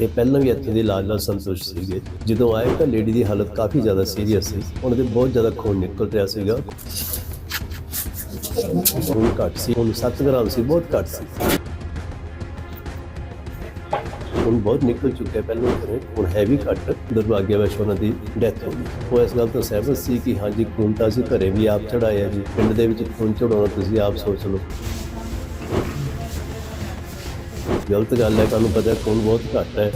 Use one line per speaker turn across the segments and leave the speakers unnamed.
ਇਹ ਪਹਿਲਾਂ ਵੀ ਇੱਥੇ ਦੇ ਇਲਾਜ ਨਾਲ ਸੰਤੁਸ਼ਟ ਸੀਗੇ। ਜਦੋਂ ਆਏ ਤਾਂ ਲੇਡੀ ਦੀ ਹਾਲਤ ਕਾਫੀ ਜ਼ਿਆਦਾ ਸੀਰੀਅਸ ਸੀ। ਉਹਨਾਂ ਦੇ ਬਹੁਤ ਜ਼ਿਆਦਾ ਖੂਨ ਨਿਕਲ ਰਿਹਾ ਸੀਗਾ। ਖੂਨ ਘੱਟ ਸੀ ਹੁਣ 7 ਗ੍ਰਾਮ ਸੀ, ਬਹੁਤ ਘੱਟ ਸੀ। ਹੁਣ ਬਹੁਤ ਨਿਕਲ ਚੁੱਕਿਆ ਪਹਿਲਾਂ ਕਰੇ ਹੁਣ ਹੈ ਵੀ ਘੱਟ। ਦੁਰਭਾਗਿਆਵਸ਼ ਉਹਨਾਂ ਦੀ ਡੈਥ ਹੋ ਗਈ। ਉਹ ਇਸ ਗੱਲ ਤੋਂ ਸਹਿਮਤ ਸੀ ਕਿ ਹਾਂਜੀ, ਖੂਨ ਤਾਂ ਅਸੀਂ ਘਰੇ ਵੀ ਆਪ ਚੜਾਇਆ ਜੀ। ਪਿੰਡ ਦੇ ਵਿੱਚ ਖੂਨ ਚੜਾਉਣਾ ਤੁਸੀਂ ਆਪ ਸੋਚ ਲਓ। ਗਲਤ ਗੱਲ ਹੈ, ਤੁਹਾਨੂੰ ਪਤਾ ਖੂਨ ਬਹੁਤ ਘੱਟ ਹੈ।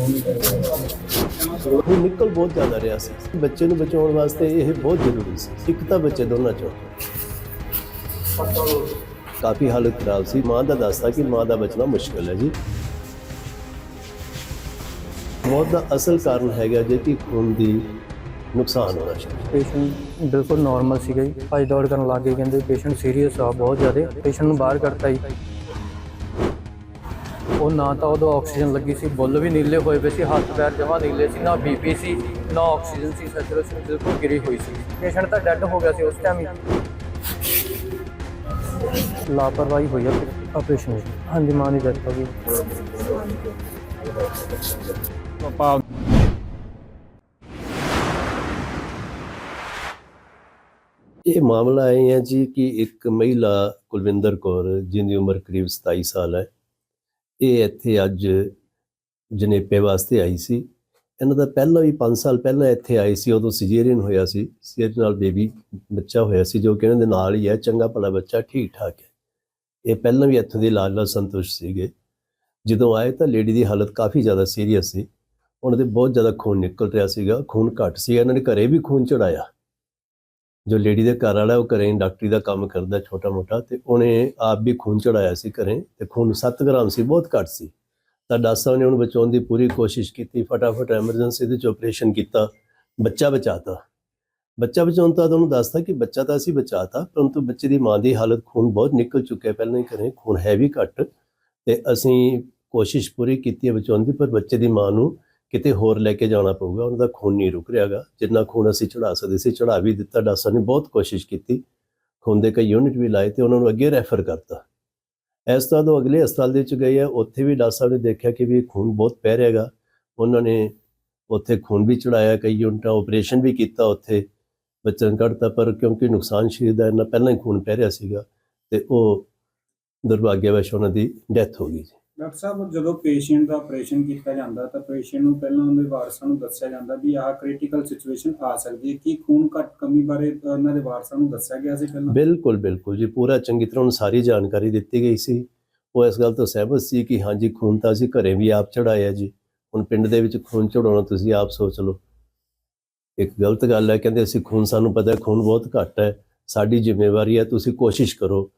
ਖੂਨ ਨਿਕਲ ਬਹੁਤ ਜ਼ਿਆਦਾ ਰਿਹਾ ਸੀ। ਬੱਚੇ ਨੂੰ ਬਚਾਉਣ ਵਾਸਤੇ ਇਹ ਬਹੁਤ ਜ਼ਰੂਰੀ ਸੀ। ਇੱਕ ਤਾਂ ਬੱਚੇ ਦੋਨਾਂ ਚੋਂ। ਕਾਫੀ ਹਾਲਤ ਖਰਾਬ ਸੀ। ਮਾਂ ਦਾ ਦੱਸਦਾ ਕਿ ਮਾਂ ਦਾ ਬਚਣਾ ਮੁਸ਼ਕਲ ਹੈ ਜੀ। ਮੌਤ ਦਾ ਅਸਲ ਕਾਰਨ ਹੈਗਾ ਜੇ ਕਿ ਖੂਨ ਦੀ ਨੁਕਸਾਨ ਹੋਣਾ ਸ਼ਾਇਦ
ਪੇਸ਼ੈਂਟ ਬਿਲਕੁਲ ਨਾਰਮਲ ਸੀਗਾ ਜੀ। ਭੱਜ ਦੌੜ ਕਰਨ ਲੱਗ ਗਏ, ਕਹਿੰਦੇ ਪੇਸ਼ੈਂਟ ਸੀਰੀਅਸ ਆ, ਬਹੁਤ ਜ਼ਿਆਦਾ। ਪੇਸ਼ੈਂਟ ਨੂੰ ਬਾਹਰ ਕੱਢਤਾ ਜੀ। ਉਹ ਨਾ ਤਾਂ ਉਦੋਂ ਆਕਸੀਜਨ ਲੱਗੀ ਸੀ ਬੁੱਲ ਵੀ ਨੀਲੇ ਹੋਏ ਪਏ ਸੀ ਹੱਥ ਪੈਰ ਜਮਾ ਨੀਲੇ ਸੀ ਨਾ ਬੀਪੀ ਸੀ ਨਾ ਆਕਸੀਜਨ ਸੀ ਸੈਚੁਰੇਸ਼ਨ ਬਿਲਕੁਲ ਗਿਰੀ ਹੋਈ ਸੀ। ਪੇਸ਼ੈਂਟ ਤਾਂ ਡੈੱਡ ਹੋ ਗਿਆ ਸੀ ਉਸ ਟਾਈਮ ਹੀ। ਲਾਪਰਵਾਹੀ ਹੋਈ ਆ ਆਪਰੇਸ਼ਨ ਵਿੱਚ ਹਾਂਜੀ ਮਾਂ ਦੀ ਡੈਥ ਹੋ ਗਈ।
ਪਾਪਾ
ਇਹ ਮਾਮਲਾ ਇਹ ਹੈ ਜੀ ਕਿ ਇੱਕ ਮਹਿਲਾ ਕੁਲਵਿੰਦਰ ਕੌਰ ਜਿਹਦੀ ਉਮਰ ਕਰੀਬ 27 ਸਾਲ ਹੈ ਇਹ ਇੱਥੇ ਅੱਜ ਜਨੇਪੇ ਵਾਸਤੇ ਆਈ ਸੀ। ਇਹਨਾਂ ਦਾ ਪਹਿਲਾਂ ਵੀ 5 ਸਾਲ ਪਹਿਲਾਂ ਇੱਥੇ ਆਈ ਸੀ, ਉਦੋਂ ਸਿਜੇਰੀਅਨ ਹੋਇਆ ਸੀ। ਸਿਜੇਰੀਅਨ ਨਾਲ ਬੇਬੀ ਬੱਚਾ ਹੋਇਆ ਸੀ, ਜੋ ਕਿ ਇਹਨਾਂ ਦੇ ਨਾਲ ਹੀ ਹੈ। ਚੰਗਾ ਭਲਾ ਬੱਚਾ ਠੀਕ ਠਾਕ ਹੈ। ਇਹ ਪਹਿਲਾਂ ਵੀ ਇੱਥੋਂ ਦੇ ਇਲਾਜ ਨਾਲ ਸੰਤੁਸ਼ਟ ਸੀਗੇ। ਜਦੋਂ ਆਏ ਤਾਂ ਲੇਡੀ ਦੀ ਹਾਲਤ ਕਾਫੀ ਜ਼ਿਆਦਾ ਸੀਰੀਅਸ ਸੀ। ਉਹਨਾਂ ਦੇ ਬਹੁਤ ਜ਼ਿਆਦਾ ਖੂਨ ਨਿਕਲ ਰਿਹਾ ਸੀਗਾ, ਖੂਨ ਘੱਟ ਸੀ ਇਹਨਾਂ ਨੇ ਘਰੇ ਵੀ ਖੂਨ ਚੜਾਇਆ। ਜੋ ਲੇਡੀ ਦੇ ਘਰ ਵਾਲਾ ਉਹ ਘਰੇ ਡਾਕਟਰੀ ਦਾ ਕੰਮ ਕਰਦਾ ਛੋਟਾ ਮੋਟਾ ਤੇ ਉਹਨੇ ਆਪ ਵੀ ਖੂਨ ਚੜਾਇਆ ਸੀ ਘਰੇ ਤੇ ਖੂਨ 7 ਗ੍ਰਾਮ ਸੀ, ਬਹੁਤ ਘੱਟ ਸੀ। ਤਾਂ ਡਾਕਟਰ ਸਾਹਿਬ ਨੇ ਉਹਨੂੰ ਬਚਾਉਣ ਦੀ ਪੂਰੀ ਕੋਸ਼ਿਸ਼ ਕੀਤੀ, ਫਟਾਫਟ ਐਮਰਜੈਂਸੀ ਦੇ ਚ ਆਪਰੇਸ਼ਨ ਕੀਤਾ, ਬੱਚਾ ਬਚਾਤਾ। ਬੱਚਾ ਬਚਾਉਣ ਤੋਂ ਬਾਅਦ ਉਹਨੂੰ ਦੱਸਤਾ ਕਿ ਬੱਚਾ ਤਾਂ ਅਸੀਂ ਬਚਾਤਾ, ਪਰੰਤੂ ਬੱਚੇ ਦੀ ਮਾਂ ਦੀ ਹਾਲਤ ਖੂਨ ਬਹੁਤ ਨਿਕਲ ਚੁੱਕਿਆ ਪਹਿਲਾਂ ਹੀ ਘਰੇ, ਖੂਨ ਹੈ ਵੀ ਘੱਟ ਤੇ ਅਸੀਂ ਕੋਸ਼ਿਸ਼ ਪੂਰੀ ਕੀਤੀ ਬਚਾਉਣ ਦੀ, ਪਰ ਬੱਚੇ ਦੀ ਮਾਂ ਨੂੰ ਕਿਤੇ ਹੋਰ ਲੈ ਕੇ ਜਾਣਾ ਪਊਗਾ, ਉਹਨਾਂ ਦਾ ਖੂਨ ਨਹੀਂ ਰੁਕ ਰਿਹਾਗਾ। ਜਿੰਨਾ ਖੂਨ ਅਸੀਂ ਚੜਾ ਸਕਦੇ ਸੀ ਚੜਾ ਵੀ ਦਿੱਤਾ, ਡਾਕਟਰ ਸਾਹਿਬ ਨੇ ਬਹੁਤ ਕੋਸ਼ਿਸ਼ ਕੀਤੀ। ਖੂਨ ਦੇ ਕਈ ਯੂਨਿਟ ਵੀ ਲਾਏ ਤੇ ਉਹਨਾਂ ਨੂੰ ਅੱਗੇ ਰੈਫਰ ਕਰਤਾ। ਇਸ ਤੋਂ ਬਾਅਦ ਉਹ ਅਗਲੇ ਹਸਪਤਾਲ ਦੇ ਵਿੱਚ ਗਏ ਆ, ਉੱਥੇ ਵੀ ਡਾਕਟਰ ਸਾਹਿਬ ਨੇ ਦੇਖਿਆ ਕਿ ਵੀ ਖੂਨ ਬਹੁਤ ਪੈ ਰਿਹਾਗਾ ਉਹਨਾਂ ਨੇ ਉੱਥੇ ਖੂਨ ਵੀ ਚੜਾਇਆ ਕਈ ਯੂਨਿਟਾਂ ਆਪਰੇਸ਼ਨ ਵੀ ਕੀਤਾ ਉੱਥੇ। ਬੱਚਨ ਨੂੰ ਕੱਢਤਾ, ਪਰ ਕਿਉਂਕਿ ਨੁਕਸਾਨ ਸ਼ਰੀਰ ਦਾ ਇੰਨਾ ਪਹਿਲਾਂ ਹੀ ਖੂਨ ਪੈ ਰਿਹਾ ਸੀਗਾ ਤੇ ਉਹ ਦੁਰਭਾਗਿਆਵਸ਼ ਉਹਨਾਂ ਦੀ ਡੈਥ ਹੋ ਗਈ ਜੀ
ਡਾਕਟਰ ਸਾਹਿਬ, ਜਦੋਂ ਪੇਸ਼ੈਂਟ ਦਾ ਆਪਰੇਸ਼ਨ ਕੀਤਾ ਜਾਂਦਾ, ਤਾਂ ਪੇਸ਼ੈਂਟ ਨੂੰ ਪਹਿਲਾਂ ਉਹਦੇ ਵਾਰਸਾਂ ਨੂੰ ਦੱਸਿਆ ਜਾਂਦਾ ਵੀ ਆਹ ਕ੍ਰਿਟੀਕਲ ਸਿਚੁਏਸ਼ਨ ਆ ਸਕਦੀ ਹੈ। ਕੀ ਖੂਨ ਘੱਟ ਕਮੀ ਬਾਰੇ ਉਹਨਾਂ ਦੇ ਵਾਰਸਾਂ ਨੂੰ ਦੱਸਿਆ ਗਿਆ ਸੀ ਪਹਿਲਾਂ?
ਬਿਲਕੁਲ ਬਿਲਕੁਲ ਜੀ। ਪੂਰਾ ਚੰਗੀ ਤਰ੍ਹਾਂ ਉਹਨੂੰ ਸਾਰੀ ਜਾਣਕਾਰੀ ਦਿੱਤੀ ਗਈ ਸੀ। ਉਹ ਇਸ ਗੱਲ ਤੋਂ ਸਹਿਮਤ ਸੀ ਕਿ ਹਾਂਜੀ ਖੂਨ ਤਾਂ ਅਸੀਂ ਘਰੇ ਵੀ ਆਪ ਚੜਾਇਆ ਜੀ। ਹੁਣ ਪਿੰਡ ਦੇ ਵਿੱਚ ਖੂਨ ਚੜਾਉਣਾ ਤੁਸੀਂ ਆਪ ਸੋਚ ਲਓ। ਇੱਕ ਗਲਤ ਗੱਲ ਹੈ, ਕਹਿੰਦੇ ਅਸੀਂ ਖੂਨ, ਸਾਨੂੰ ਪਤਾ ਖੂਨ ਬਹੁਤ ਘੱਟ ਹੈ। ਸਾਡੀ ਜ਼ਿੰਮੇਵਾਰੀ ਹੈ, ਤੁਸੀਂ ਕੋਸ਼ਿਸ਼ ਕਰੋ।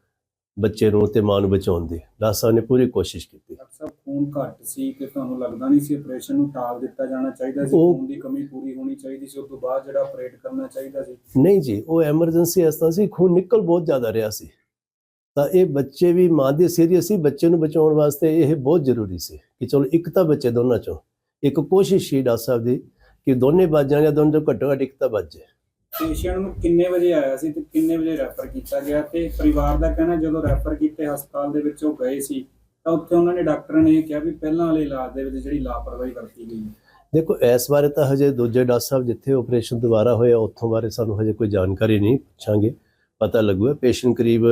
ਬੱਚੇ ਨੂੰ ਤੇ ਮਾਂ ਨੂੰ ਬਚਾਉਣ ਦੀ। ਡਾਕਟਰ ਸਾਹਿਬ ਨੇ ਪੂਰੀ ਕੋਸ਼ਿਸ਼ ਕੀਤੀ।
ਡਾਕਟਰ ਸਾਹਿਬ ਖੂਨ ਘੱਟ ਸੀ ਕਿ ਤੁਹਾਨੂੰ ਲੱਗਦਾ ਨਹੀਂ ਸੀ ਆਪਰੇਸ਼ਨ ਨੂੰ ਟਾਲ ਦਿੱਤਾ ਜਾਣਾ ਚਾਹੀਦਾ ਸੀ? ਖੂਨ ਦੀ ਕਮੀ ਪੂਰੀ ਹੋਣੀ ਚਾਹੀਦੀ ਸੀ ਉਸ ਤੋਂ ਬਾਅਦ ਜਿਹੜਾ ਆਪਰੇਟ ਕਰਨਾ ਚਾਹੀਦਾ ਸੀ?
ਨਹੀਂ ਜੀ ਉਹ ਐਮਰਜੈਂਸੀ ਇਸ ਤਰ੍ਹਾਂ ਸੀ ਖੂਨ ਨਿਕਲ ਬਹੁਤ ਜ਼ਿਆਦਾ ਰਿਹਾ ਸੀ। ਤਾਂ ਇਹ ਬੱਚੇ ਵੀ ਮਾਂ ਦੇ ਸੀਰੀਅਸ ਸੀ ਬੱਚੇ ਨੂੰ ਬਚਾਉਣ ਵਾਸਤੇ ਇਹ ਬਹੁਤ ਜ਼ਰੂਰੀ ਸੀ ਕਿ ਚਲੋ ਇੱਕ ਤਾਂ ਬੱਚੇ ਦੋਨਾਂ ਚੋਂ। ਇੱਕ ਕੋਸ਼ਿਸ਼ ਸੀ ਡਾਕਟਰ ਸਾਹਿਬ ਦੀ ਕਿ ਦੋਨੇ ਬਚ ਜਾਣ ਜਾਂ ਦੋਨੋਂ ਘੱਟੋ ਘੱਟ ਇੱਕ ਤਾਂ ਬਚ ਜਾਏ।
ਪੇਸ਼ੈਂਟ ਨੂੰ ਕਿੰਨੇ ਵਜੇ ਆਇਆ ਸੀ ਤੇ ਕਿੰਨੇ ਵਜੇ ਰੈਫਰ ਕੀਤਾ ਗਿਆ ਤੇ ਪਰਿਵਾਰ ਦਾ ਕਹਿਣਾ ਜਦੋਂ ਰੈਫਰ ਕੀਤੇ ਹਸਪਤਾਲ ਦੇ ਵਿੱਚ ਉਹ ਗਏ ਸੀ, ਤਾਂ ਉੱਥੇ ਉਹਨਾਂ ਨੇ ਡਾਕਟਰਾਂ ਨੇ ਇਹ ਕਿਹਾ ਵੀ ਪਹਿਲਾਂ ਵਾਲੇ ਇਲਾਜ ਦੇ ਵਿੱਚ ਜਿਹੜੀ ਲਾਪਰਵਾਹੀ ਵਰਤੀ ਗਈ
ਦੇਖੋ, ਇਸ ਬਾਰੇ ਤਾਂ ਹਜੇ ਦੂਜੇ ਡਾਕਟਰ ਸਾਹਿਬ ਜਿੱਥੇ ਆਪਰੇਸ਼ਨ ਦੁਬਾਰਾ ਹੋਇਆ, ਉੱਥੋਂ ਬਾਰੇ ਸਾਨੂੰ ਹਜੇ ਕੋਈ ਜਾਣਕਾਰੀ ਨਹੀਂ ਪੁੱਛਾਂਗੇ। ਪਤਾ ਲੱਗੂਗਾ ਪੇਸ਼ੈਂਟ ਕਰੀਬ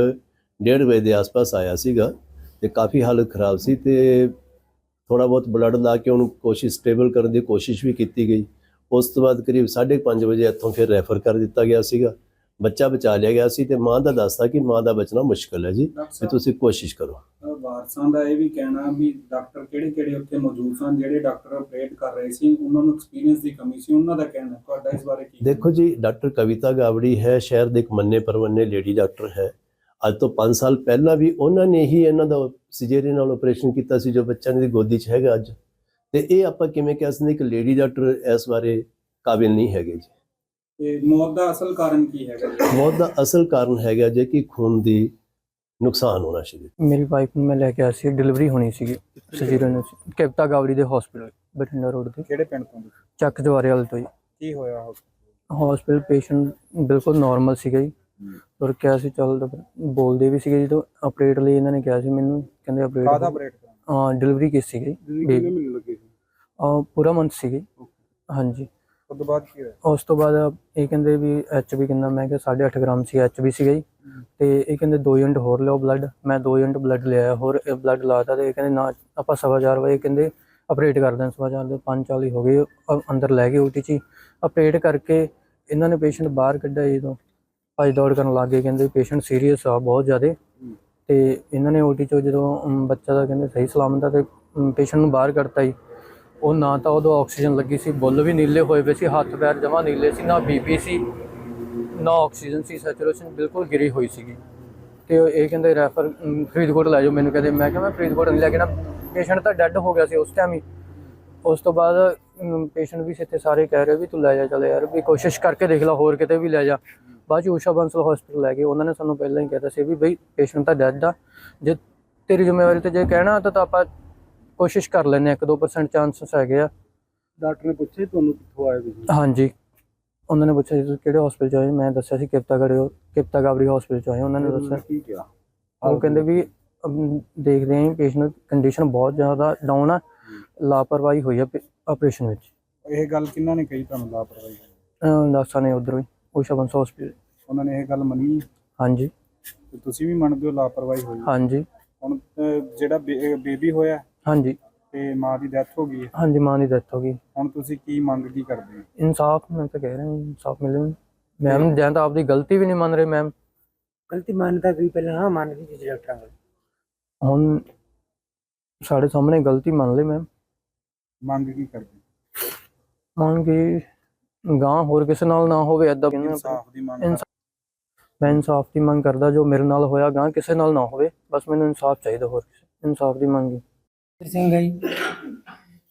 1:30 ਵਜੇ ਦੇ ਆਸ-ਪਾਸ ਆਇਆ ਸੀਗਾ ਤੇ ਕਾਫੀ ਹਾਲਤ ਖਰਾਬ ਸੀ ਤੇ ਥੋੜਾ ਬਹੁਤ ਬਲੱਡ ਲਾ ਕੇ ਉਹਨੂੰ ਕੋਸ਼ਿਸ਼ ਸਟੇਬਲ ਕਰਨ ਦੀ ਕੋਸ਼ਿਸ਼ ਵੀ ਕੀਤੀ ਗਈ। ਉਸ ਤੋਂ ਬਾਅਦ ਕਰੀਬ 5:30 ਵਜੇ ਇੱਥੋਂ ਫਿਰ ਰੈਫਰ ਕਰ ਦਿੱਤਾ ਗਿਆ ਸੀਗਾ। ਬੱਚਾ ਬਚਾ ਲਿਆ ਗਿਆ ਸੀ ਤੇ ਮਾਂ ਦਾ ਦੱਸਦਾ ਕਿ ਮਾਂ ਦਾ ਬਚਣਾ ਮੁਸ਼ਕਲ ਹੈ ਜੀ। ਤੇ ਤੁਸੀਂ ਕੋਸ਼ਿਸ਼ ਕਰੋ।
ਵਾਰਸਾਂ ਦਾ ਇਹ ਵੀ ਕਹਿਣਾ ਵੀ ਡਾਕਟਰ ਕਿਹੜੇ ਕਿਹੜੇ ਉੱਥੇ ਮੌਜੂਦ ਸਨ ਜਿਹੜੇ ਡਾਕਟਰ ਆਪਰੇਟ ਕਰ ਰਹੇ ਸੀ ਉਹਨਾਂ ਨੂੰ ਐਕਸਪੀਰੀਅੰਸ ਦੀ ਕਮੀ ਸੀ ਉਹਨਾਂ ਦਾ ਕਹਿਣਾ ਤੁਹਾਡਾ ਇਸ ਬਾਰੇ ਕੀ
ਦੇਖੋ ਜੀ ਡਾਕਟਰ ਕਵਿਤਾ ਗਾਵੜੀ ਹੈ ਸ਼ਹਿਰ ਦੇ ਇੱਕ ਮੰਨੇ ਪਰਵੰਨੇ ਲੇਡੀ ਡਾਕਟਰ ਹੈ। ਅੱਜ ਤੋਂ 5 ਸਾਲ ਪਹਿਲਾਂ ਵੀ ਉਹਨਾਂ ਨੇ ਹੀ ਇਹਨਾਂ ਦਾ ਸਿਜੇਰੀਅਨ ਨਾਲ ਆਪਰੇਸ਼ਨ ਕੀਤਾ ਸੀ ਜੋ ਬੱਚਾ ਦੀ ਗੋਦੀ 'ਚ ਹੈਗਾ ਅੱਜ। ਤੇ ਇਹ ਆਪਾਂ ਕਿਵੇਂ ਕਹਿ ਸਕਦੇ ਕਿ ਲੇਡੀ ਡਾਕਟਰ ਇਸ ਬਾਰੇ ਕਾਬਿਲ ਨਹੀਂ ਹੈਗੇ ਜੀ।
ਤੇ ਮੌਤ ਦਾ ਅਸਲ ਕਾਰਨ ਕੀ ਹੈਗਾ ਜੀ?
ਮੌਤ ਦਾ ਅਸਲ ਕਾਰਨ ਹੈਗਾ ਜੇ ਕਿ ਖੂਨ ਦੀ ਨੁਕਸਾਨ ਹੋਣਾ ਸ਼ੁਰੂ
ਮੇਰੀ ਵਾਈਫ ਨੂੰ ਮੈਂ ਲੈ ਕੇ ਆਇਆ ਸੀ ਡਿਲੀਵਰੀ ਹੋਣੀ ਸੀਗੀ। ਸਜੀਰਨ ਕੈਪਟਾ ਗਾਵੜੀ ਦੇ ਹਸਪੀਟਲ ਬਠਿੰਡਾ ਰੋਡ ਤੇ।
ਕਿਹੜੇ ਪਿੰਡ ਤੋਂ
ਚੱਕ ਜਵਾਰੇ ਵਾਲੇ ਤੋਂ ਜੀ।
ਕੀ ਹੋਇਆ
ਹਸਪੀਟਲ ਪੇਸ਼ੈਂਟ ਬਿਲਕੁਲ ਨਾਰਮਲ ਸੀਗਾ ਜੀ। ਔਰ ਕਿਹਾ ਸੀ ਚੱਲ ਤਾਂ ਬੋਲਦੇ ਵੀ ਸੀਗੇ ਜਦੋਂ ਆਪਰੇਟ ਲਈ ਇਹਨਾਂ ਨੇ ਕਿਹਾ ਸੀ ਮੈਨੂੰ ਕਹਿੰਦੇ ਆਪਰੇਟ
ਆਪਰੇਟ
ਹਾਂ ਡਿਲੀਵਰੀ ਕੀਤੀ ਸੀਗੀ? Baby।
ਲੱਗੇ ਸੀ?
ਅਹ ਪੂਰਾ ਮੰਥ ਸੀਗੀ। ਹਾਂਜੀ।
ਉਸ ਤੋਂ ਬਾਅਦ ਕੀ ਹੋਇਆ?
ਉਸ ਤੋਂ ਬਾਅਦ ਇਹ ਕਹਿੰਦੇ ਵੀ ਐਚਬੀ ਕਿੰਨਾ ਮੈਂ ਕਿਹਾ 8.5 ਗ੍ਰਾਮ ਸੀ ਐਚਬੀ ਸੀਗਾ ਜੀ। ਤੇ ਇਹ ਕਹਿੰਦੇ 2 ਯੂਨਿਟ ਹੋਰ ਲਿਓ ਬਲੱਡ ਮੈਂ 2 ਯੂਨਿਟ ਬਲੱਡ ਲਿਆ ਹੋਰ ਬਲੱਡ ਲਾਤਾ ਤੇ ਇਹ ਕਹਿੰਦੇ ਨਾ ਆਪਾਂ ਸਵਾ ਚਾਰ ਵਜੇ ਕਹਿੰਦੇ ਆਪਰੇਟ ਕਰ ਦੇਣ ਸਵਾ ਚਾਰ ਦੇ 5:40 ਹੋ ਗਏ ਅ- ਅੰਦਰ ਲੈ ਗਏ ਓਟੀ 'ਚ ਹੀ। ਆਪਰੇਟ ਕਰਕੇ ਇਹਨਾਂ ਨੇ ਪੇਸ਼ੈਂਟ ਬਾਹਰ ਕੱਢਿਆ ਜਦੋਂ ਭੱਜ ਦੌੜ ਕਰਨ ਲੱਗ ਗਏ ਕਹਿੰਦੇ ਪੇਸ਼ੈਂਟ ਸੀਰੀਅਸ ਆ ਬਹੁਤ ਜ਼ਿਆਦੇ। ਤੇ ਇਹਨਾਂ ਨੇ ਓਟੀ 'ਚੋਂ ਜਦੋਂ ਅਮ, ਬੱਚਾ ਦਾ ਕਹਿੰਦੇ ਸਹੀ ਸਲਾਮਤ ਆ ਤੇ ਪੇਸ਼ੈਂਟ ਨੂੰ ਬਾਹਰ ਕੱਢਤਾ ਜੀ। ਉਹ ਨਾ ਤਾਂ ਉਦੋਂ ਆਕਸੀਜਨ ਲੱਗੀ ਸੀ ਬੁੱਲ ਵੀ ਨੀਲੇ ਹੋਏ ਪਏ ਸੀ ਹੱਥ ਪੈਰ ਜਮਾ ਨੀਲੇ ਸੀ ਨਾ ਬੀਪੀ ਸੀ ਨਾ ਆਕਸੀਜਨ ਸੀ ਸੈਚੁਰੇਸ਼ਨ ਬਿਲਕੁਲ ਗਿਰੀ ਹੋਈ ਸੀਗੀ। ਤੇ ਇਹ ਕਹਿੰਦੇ ਰੈਫਰ ਫਰੀਦਕੋਟ ਲੈ ਜਾਓ। ਮੈਨੂੰ ਕਹਿੰਦੇ ਮੈਂ ਕਿਹਾ ਮੈਂ ਫਰੀਦਕੋਟ ਨਹੀਂ ਲੈ ਕੇ ਨਾ ਪੇਸ਼ੈਂਟ ਤਾਂ ਡੈੱਡ ਹੋ ਗਿਆ ਸੀ ਉਸ ਟਾਈਮ ਹੀ। ਉਸ ਤੋਂ ਬਾਅਦ ਪੇਸ਼ੈਂਟ ਵੀ ਇੱਥੇ ਸਾਰੇ ਕਹਿ ਰਹੇ ਵੀ ਤੂੰ ਲੈ ਜਾ ਚਲੇ ਯਾਰ ਵੀ ਕੋਸ਼ਿਸ਼ ਕਰਕੇ ਦੇਖ ਲੈ ਹੋਰ ਕਿਤੇ ਵੀ ਲੈ ਜਾ। ਬਾਅਦ ਚ ਊਸ਼ਾ ਬੰਸਲ ਹਸਪੀਟਲ ਲੈ ਗਏ। ਉਹਨਾਂ ਨੇ ਸਾਨੂੰ ਪਹਿਲਾਂ ਹੀ ਕਹਿਤਾ ਸੀ ਵੀ ਬਈ ਪੇਸ਼ੈਂਟ ਤਾਂ ਡੈਡ ਆ। ਜੇ ਤੇਰੀ ਜ਼ਿੰਮੇਵਾਰੀ ਤੇ ਜੇ ਕਹਿਣਾ ਤਾਂ ਤਾਂ ਆਪਾਂ ਕੋਸ਼ਿਸ਼ ਕਰ ਲੈਨੇ 1-2% ਚਾਂਸਸ ਹੈਗੇ ਆ।
ਡਾਕਟਰ ਨੇ ਪੁੱਛਿਆ ਤੁਹਾਨੂੰ ਕਿੱਥੋਂ ਆਏ ਤੁਸੀਂ?
ਹਾਂਜੀ। ਉਹਨਾਂ ਨੇ ਪੁੱਛਿਆ ਤੁਸੀਂ ਕਿਹੜੇ ਹਸਪੀਟਲ ਚ ਆਏ? ਮੈਂ ਦੱਸਿਆ ਸੀ ਕਿਪਤਾ ਗੜੇ ਕਿਪਤਾ ਗਾਬਰੀ ਹਸਪੀਟਲ ਚ ਆਏ। ਉਹਨਾਂ ਨੇ ਦੱਸਿਆ।
ਕੀ ਕਿਹਾ?
ਉਹ ਕਹਿੰਦੇ ਵੀ ਦੇਖਦੇ ਆਂ ਪੇਸ਼ੈਂਟ ਕੰਡੀਸ਼ਨ ਬਹੁਤ ਜ਼ਿਆਦਾ ਡਾਊਨ ਆ। ਲਾਪਰਵਾਹੀ ਹੋਈ ਆ ਆਪਰੇਸ਼ਨ ਵਿੱਚ।
ਇਹ ਗੱਲ ਕਿੰਨਾ ਨੇ ਕਹੀ ਤੁਹਾਨੂੰ ਲਾਪਰਵਾਹੀ?
ਡਾਕਟਰ ਨੇ ਉਧਰੋਂ ਹੀ। ਊਸ਼ਾ ਬੰਸਲ ਹਸਪੀਟਲ
ਉਹਨਾਂ ਨੇ ਇਹ ਗੱਲ ਮੰਨੀ?
ਹਾਂਜੀ।
ਤੇ ਤੁਸੀਂ ਵੀ ਮੰਨਦੇ ਹੋ ਲਾਪਰਵਾਹੀ ਹੋਈ?
ਹਾਂਜੀ।
ਹੁਣ ਅਹ, ਜਿਹੜਾ ਬੇਬੀ ਹੋਇਆ
ਹਾਂਜੀ।
ਤੇ ਮਾਂ ਦੀ ਡੈਥ ਹੋ ਗਈ ਹੈ।
ਹਾਂਜੀ ਮਾਂ ਦੀ ਡੈਥ ਹੋ ਗਈ।
ਹੁਣ ਤੁਸੀਂ ਕੀ ਮੰਗ ਕੀ ਕਰਦੇ ਹੋ?
ਇਨਸਾਫ ਮੈਂ ਤਾਂ ਕਹਿ ਰਿਹਾ ਇਨਸਾਫ ਮਿਲੇ ਮੈਮ ਜਾਂ ਤਾਂ ਆਪਦੀ ਗਲਤੀ ਵੀ ਨਹੀਂ ਮੰਨ ਰਹੇ ਮੈਮ
ਗਲਤੀ ਮੰਨਦਾ ਵੀ ਪਹਿਲਾਂ ਹਾਂ ਮੰਨ ਲਈ ਜੀ ਡਾਕਟਰਾਂ ਕੋਲ।
ਹੁਣ ਸਾਡੇ ਸਾਹਮਣੇ ਗਲਤੀ ਮੰਨ ਲਈ ਮੈਮ
ਮੰਗ ਕੀ ਕਰਦੇ
ਮੰਨ ਕੇ ਗਾਂ ਹੋਰ ਕਿਸੇ ਨਾਲ ਨਾ ਹੋਵੇ ਐਦਾਂ
ਇਨਸਾਫ ਦੀ ਮੰਗ
ਇਨਸਾਫ਼- ਮੈਂ ਇਨਸਾਫ ਦੀ ਮੰਗ ਕਰਦਾ ਜੋ ਮੇਰੇ ਨਾਲ ਹੋਇਆ ਗਾਂ ਕਿਸੇ ਨਾਲ ਨਾ ਹੋਵੇ ਬਸ ਮੈਨੂੰ ਇਨਸਾਫ ਚਾਹੀਦਾ ਹੋਰ ਕਿਸੇ ਇਨਸਾਫ ਦੀ ਮੰਗ ਹੈ।
ਸਿੰਘ ਹੈ ਜੀ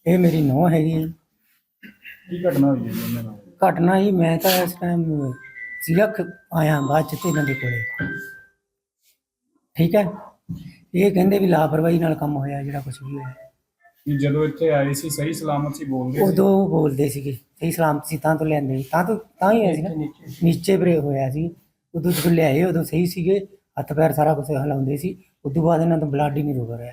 ਇਹ ਮੇਰੀ ਨੂੰਹ ਹੈਗੀ ਹੈ।
ਕੀ ਘਟਨਾ ਹੋਈ ਹੈ ਜੀ ਉਹਨਾਂ ਨਾਲ?
ਘਟਨਾ ਹੀ ਮੈਂ ਤਾਂ ਇਸ ਟਾਈਮ ਸਿਲਕ ਆਇਆ ਬਾਅਦ ਚ ਤੇ ਇਹਨਾਂ ਦੇ ਕੋਲੇ। ਠੀਕ ਹੈ? ਇਹ ਕਹਿੰਦੇ ਵੀ ਲਾਪਰਵਾਹੀ ਨਾਲ ਕੰਮ ਹੋਇਆ ਜਿਹੜਾ ਕੁਝ ਵੀ ਹੋਇਆ।
ਕਿ ਜਦੋਂ ਇੱਥੇ ਆਏ ਸੀ ਸਹੀ ਸਲਾਮਤ ਸੀ ਬੋਲਦੇ ਸੀ?
ਉਦੋਂ ਬੋਲਦੇ ਸੀਗੇ ਸਹੀ ਸਲਾਮਤ ਸੀ ਤਾਂ ਤੋਂ ਲੈਂਦੇ ਸੀ, ਤਾਂ ਤੋਂ ਤਾਂ ਹੀ ਹੋਇਆ ਸੀ ਨਾ। ਨੀਚੇ ਬਰੇ ਹੋਇਆ ਸੀ। ਉਦੋਂ ਜਦੋਂ ਲਿਆਏ ਉਦੋਂ ਸਹੀ ਸੀਗੇ ਹੱਥ ਪੈਰ ਸਾਰਾ ਕੁਝ ਹਲਾਉਂਦੇ ਸੀ। ਉਦੋਂ ਬਾਅਦ ਇਹਨਾਂ ਤੋਂ ਬਲੱਡ ਹੀ ਨਹੀਂ ਰੁਕ ਰਿਹਾ।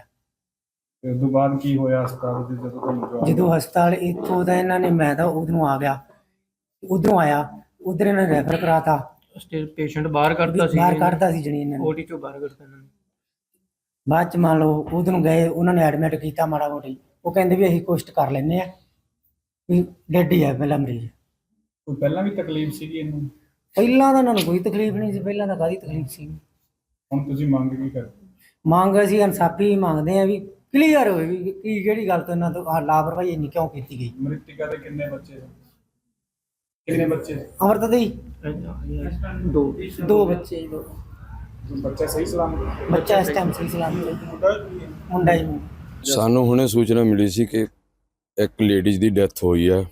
ਤੇ ਤੋਂ ਬਾਅਦ ਕੀ ਹੋਇਆ ਹਸਪਤਾਲ ਦੇ ਜਦੋਂ ਤੁਹਾਨੂੰ ਜਵਾਬ
ਜਦੋਂ ਹਸਪਤਾਲ ਇੱਥੋਂ ਦਾ ਇਹਨਾਂ ਨੇ ਮੈਂ ਤਾਂ ਉਧਰੋਂ ਆ ਗਿਆ। ਉਧਰੋਂ ਆਇਆ ਉਧਰ ਇਹਨਾਂ ਨੇ ਰੈਫਰ ਕਰਾਤਾ।
ਪੇਸ਼ੈਂਟ ਬਾਹਰ ਕੱਢਦਾ ਸੀ
ਬਾਹਰ ਕੱਢਦਾ ਸੀ ਜਣੀ ਇਹਨਾਂ ਨੇ।
ਓਟੀ ਚੋਂ ਬਾਹਰ ਕੱਢਦਾ ਇਹਨਾਂ ਨੇ।
ਬਾਅਦ ਚ ਮੰਨ ਲਓ ਉਧਰੋਂ ਗਏ ਉਹਨਾਂ ਨੇ ਐਡਮਿਟ ਕੀਤਾ ਮਾੜਾ ਮੋਟੀ। ਉਹ ਕਹਿੰਦੇ ਵੀ ਅਸੀਂ ਕੋਸ਼ਟ ਕਰ ਲੈਨੇ ਆ ਵੀ ਡੈਡ ਹੀ ਆ ਪਹਿਲਾ ਮਰੀਜ਼
ਕੋਈ ਪਹਿਲਾਂ ਵੀ ਤਕਲੀਫ ਸੀਗੀ ਇਹਨੂੰ?
ਪਹਿਲਾਂ ਤਾਂ ਇਹਨਾਂ ਨੂੰ ਕੋਈ ਤਕਲੀਫ ਨਹੀਂ ਸੀ ਪਹਿਲਾਂ ਤਾਂ ਕਾਹਦੀ ਤਕਲੀਫ ਸੀ।
ਹੁਣ ਤੁਸੀਂ ਮੰਗ ਕੀ ਕਰਦੇ?
ਮੰਗ ਅਸੀਂ ਇਨਸਾਫੀ ਮੰਗਦੇ ਆ ਵੀ ਕਲੀਅਰ ਹੋਵੇ ਵੀ ਕੀ ਕਿਹੜੀ ਗੱਲ ਤੋਂ ਇਹਨਾਂ ਤੋਂ ਆਹ ਲਾਪਰਵਾਹੀ ਇੰਨੀ ਕਿਉਂ ਕੀਤੀ ਗਈ।
ਮ੍ਰਿਤਿਕਾ ਦੇ ਕਿੰਨੇ ਬੱਚੇ ਸੀ ਕਿੰਨੇ ਬੱਚੇ?
ਅਮਰਤ ਦੇ ਹੀ?
ਦੋ।
ਦੋ ਬੱਚੇ ਦੋ।
ਬੱਚਾ ਸਹੀ ਸਲਾਮਤ
ਬੱਚਾ ਇਸ ਟਾਈਮ ਸਹੀ ਸਲਾਮਤ ਹੈ। ਮੁੰਡਾ ਹੀ? ਮੁੰਡਾ।
ਸਾਨੂੰ ਹੁਣੇ ਸੂਚਨਾ ਮਿਲੀ ਸੀ ਕਿ ਇੱਕ ਲੇਡੀਜ਼ ਦੀ ਡੈਥ ਹੋਈ ਹੈ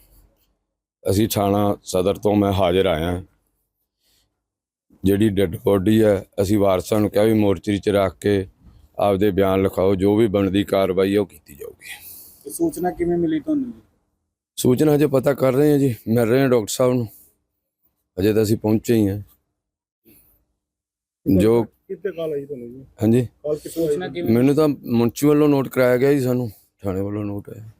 ਅਸੀਂ ਥਾਣਾ ਸਦਰ ਤੋਂ ਮੈਂ ਹਾਜ਼ਰ ਆਇਆ। ਜਿਹੜੀ ਡੈੱਡ ਬੋਡੀ ਹੈ ਅਸੀਂ ਵਾਰਸਾਂ ਨੂੰ ਕਿਹਾ ਵੀ ਮੋਰਚਰੀ 'ਚ ਰੱਖ ਕੇ ਆਪਦੇ ਬਿਆਨ ਲਿਖਾਓ ਜੋ ਵੀ ਬਣਦੀ ਕਾਰਵਾਈ ਹੈ ਉਹ ਕੀਤੀ ਜਾਊਗੀ।
ਤੇ ਸੂਚਨਾ ਕਿਵੇਂ ਮਿਲੀ ਤੁਹਾਨੂੰ ਜੀ?
ਸੂਚਨਾ ਹਜੇ ਪਤਾ ਕਰ ਰਹੇ ਹਾਂ ਜੀ। ਮਿਲ ਰਹੇ ਹਾਂ ਡਾਕਟਰ ਸਾਹਿਬ ਨੂੰ। ਅਜੇ ਤਾਂ ਅਸੀਂ ਪਹੁੰਚੇ ਹੀ ਹਾਂ। ਜੋ
ਕਿੱਥੇ ਕਾਲ ਆਈ ਤੁਹਾਨੂੰ ਜੀ?
ਹਾਂਜੀ।
ਕਾਲ ਕਿਸ
ਮੈਨੂੰ ਤਾਂ ਮੁੰਚੀ ਵੱਲੋਂ ਨੋਟ ਕਰਾਇਆ ਗਿਆ ਜੀ ਸਾਨੂੰ ਥਾਣੇ ਵੱਲੋਂ ਨੋਟ ਹੈ